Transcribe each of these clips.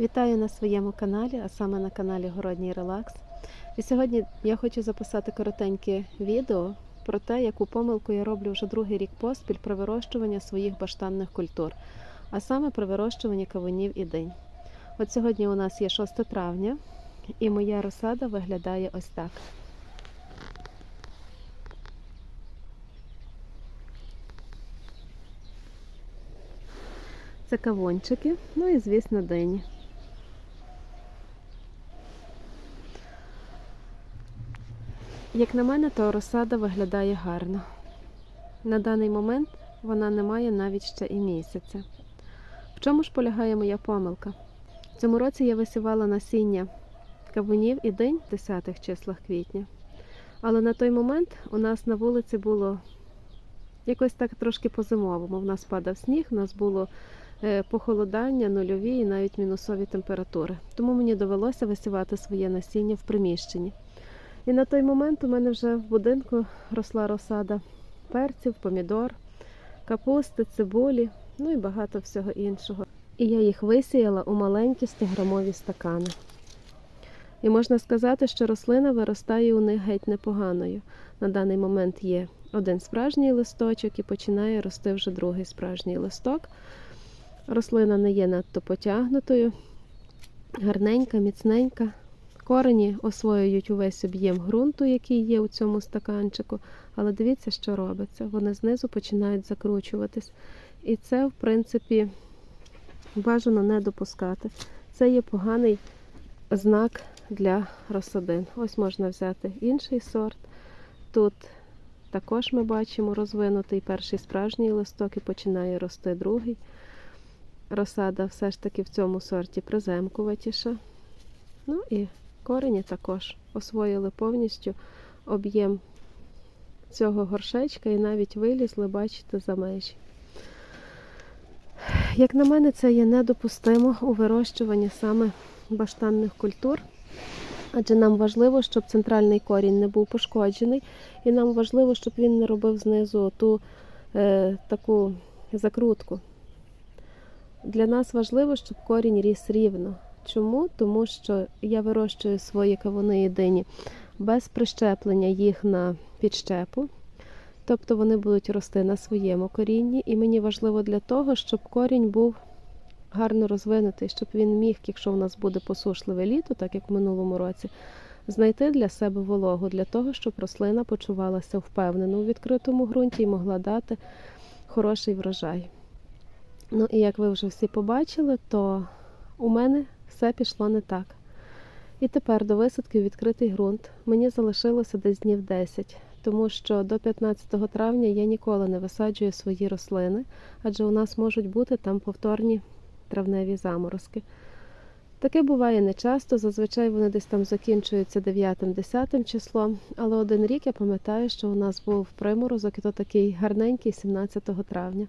Вітаю на своєму каналі, а саме на каналі Городній Релакс. І сьогодні я хочу записати коротеньке відео про те, яку помилку я роблю вже другий рік поспіль при вирощуванні своїх баштанних культур, а саме при вирощуванні кавунів і динь. От сьогодні у нас є 6 травня, і моя розсада виглядає ось так. Це кавунчики, ну і звісно дині. Як на мене, то розсада виглядає гарно. На даний момент вона не має навіть ще і місяця. В чому ж полягає моя помилка? В цьому році я висівала насіння кавунів і динь в 10 числах квітня. Але на той момент у нас на вулиці було якось так трошки по-зимовому. В нас падав сніг, в нас було е, похолодання, нульові і навіть мінусові температури. Тому мені довелося висівати своє насіння в приміщенні. І на той момент у мене вже в будинку росла розсада перців, помідор, капусти, цибулі, ну і багато всього іншого. І я їх висіяла у маленькі 100-грамові стакани. І можна сказати, що рослина виростає у них геть непоганою. На даний момент є один справжній листочок і починає рости вже другий справжній листок. Рослина не є надто потягнутою, гарненька, міцненька. Корені освоюють увесь об'єм ґрунту, який є у цьому стаканчику, але дивіться, що робиться. Вони знизу починають закручуватись. І це, в принципі, бажано не допускати. Це є поганий знак для розсадин. Ось можна взяти інший сорт. Тут також ми бачимо розвинутий перший справжній листок і починає рости другий. Розсада все ж таки в цьому сорті приземкуватіша. Ну і корені також освоїли повністю об'єм цього горшечка і навіть вилізли, бачите, за межі. Як на мене, це є недопустимо у вирощуванні саме баштанних культур, адже нам важливо, щоб центральний корінь не був пошкоджений, і нам важливо, щоб він не робив знизу ту е, таку закрутку. Для нас важливо, щоб корінь ріс рівно. Чому? Тому що я вирощую свої кавуни і дині без прищеплення їх на підщепу. Тобто вони будуть рости на своєму корінні, і мені важливо для того, щоб корінь був гарно розвинутий, щоб він міг, якщо в нас буде посушливе літо, так як в минулому році, знайти для себе вологу, для того, щоб рослина почувалася впевнено у відкритому ґрунті і могла дати хороший врожай. Ну і як ви вже всі побачили, то у мене все пішло не так. І тепер до висадки в відкритий ґрунт мені залишилося десь днів 10, тому що до 15 травня я ніколи не висаджую свої рослини, адже у нас можуть бути там повторні травневі заморозки. Таке буває нечасто, зазвичай вони десь там закінчуються 9-10 числом, але один рік я пам'ятаю, що у нас був приморозок, і то такий гарненький 17 травня.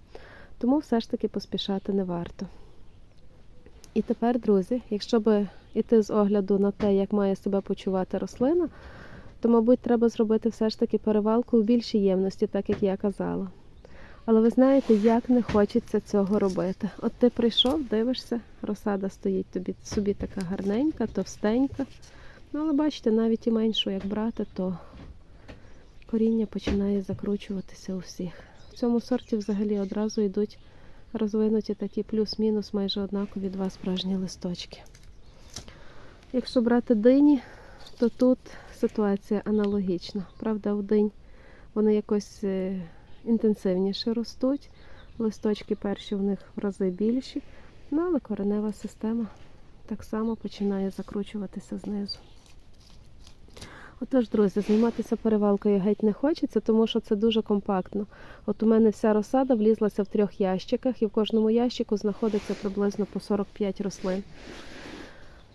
Тому все ж таки поспішати не варто. І тепер, друзі, якщо би йти з огляду на те, як має себе почувати рослина, то, мабуть, треба зробити все ж таки перевалку у більшій ємності, так як я казала. Але ви знаєте, як не хочеться цього робити. От ти прийшов, дивишся, розсада стоїть тобі собі така гарненька, товстенька. Ну, але бачите, навіть і меншу, як брати, то коріння починає закручуватися у всіх. В цьому сорті взагалі одразу йдуть розвинуті такі плюс-мінус майже однакові два справжні листочки. Якщо брати дині, то тут ситуація аналогічна. Правда, в динь вони якось е, інтенсивніше ростуть, листочки перші в них в рази більші, ну але коренева система так само починає закручуватися знизу. Отож, друзі, займатися перевалкою геть не хочеться, тому що це дуже компактно. От у мене вся розсада влізлася в трьох ящиках, і в кожному ящику знаходиться приблизно по 45 рослин.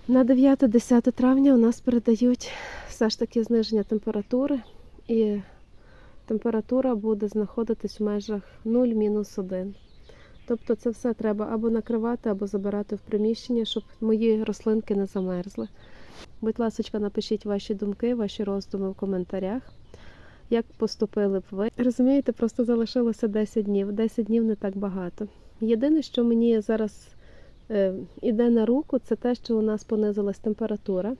На 9-10 травня у нас передають все ж таки зниження температури, і температура буде знаходитись в межах 0-1. Тобто це все треба або накривати, або забирати в приміщення, щоб мої рослинки не замерзли. Будь ласка, напишіть ваші думки, ваші роздуми в коментарях. Як поступили б ви? Розумієте, просто залишилося 10 днів. 10 днів не так багато. Єдине, що мені зараз е, іде на руку, це те, що у нас понизилась температура.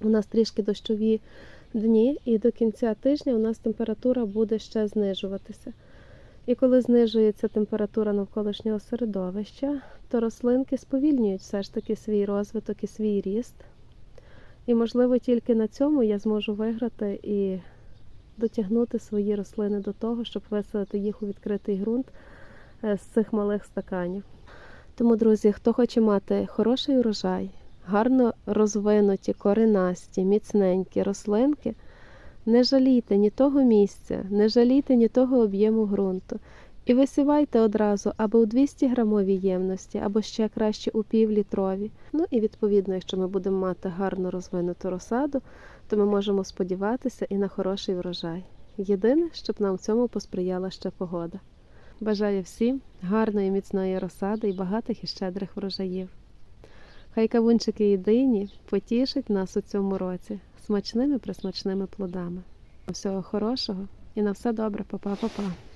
У нас трішки дощові дні, і до кінця тижня у нас температура буде ще знижуватися. І коли знижується температура навколишнього середовища, то рослинки сповільнюють все ж таки свій розвиток і свій ріст. І, можливо, тільки на цьому я зможу виграти і дотягнути свої рослини до того, щоб висадити їх у відкритий ґрунт е, з цих малих стаканів. Тому, друзі, хто хоче мати хороший урожай, гарно розвинуті, коренасті, міцненькі рослинки, не жалійте ні того місця, не жалійте ні того об'єму ґрунту. І висівайте одразу або у 200 грамовій ємності, або ще краще у півлітрові. Ну і відповідно, якщо ми будемо мати гарно розвинуту розсаду, то ми можемо сподіватися і на хороший врожай. Єдине, щоб нам в цьому посприяла ще погода. Бажаю всім гарної міцної розсади і багатих і щедрих врожаїв. Хай кавунчики і дині потішать нас у цьому році смачними присмачними плодами. Всього хорошого і на все добре, па-па, па-па.